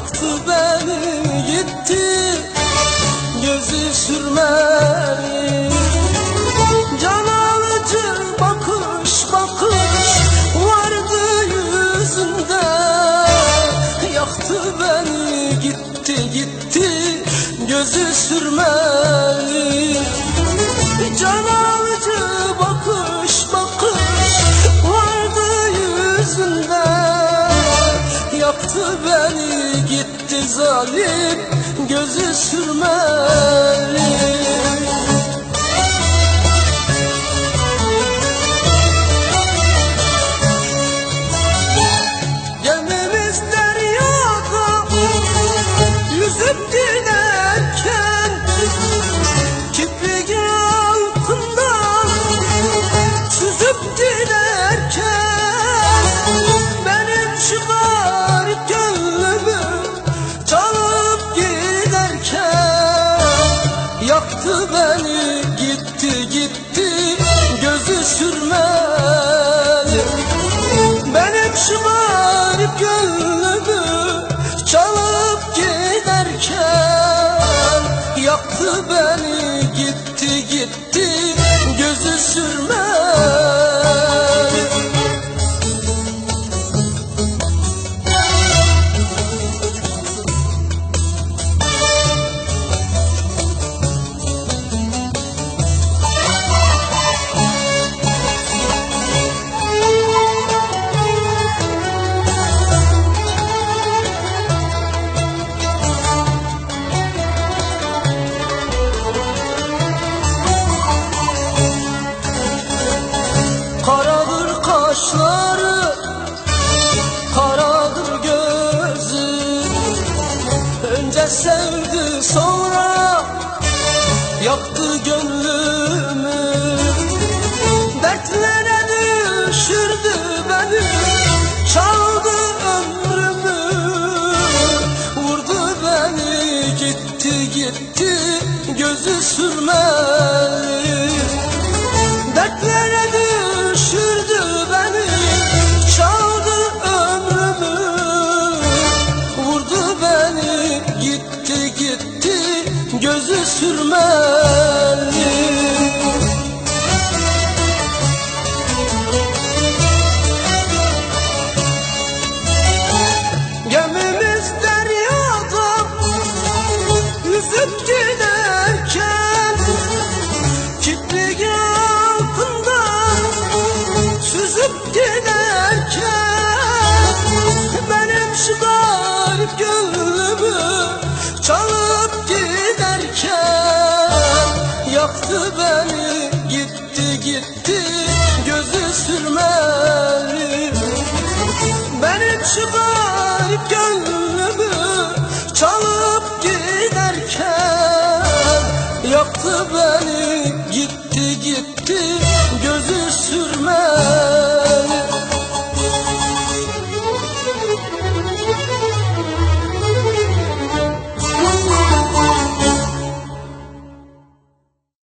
Yaktı beni gitti gözü sürmeli. Can alıcı bakış bakış vardı yüzünde. Yaktı beni gitti gitti gözü sürmeli. Can alıcı bakış bakış vardı yüzünde. Yaktı beni gitti zalim gözü sürmeli Yaktı beni gitti gitti gözü sürmeli benim şu garip gönlümü çalıp giderken Yaktı beni kaşları Karadır gözü. Önce sevdi sonra Yaktı gönlümü Bıraktı beni gitti gitti gözü sürmeli. Beni çıkar gönlümü çalıp giderken Yaktı beni gitti gitti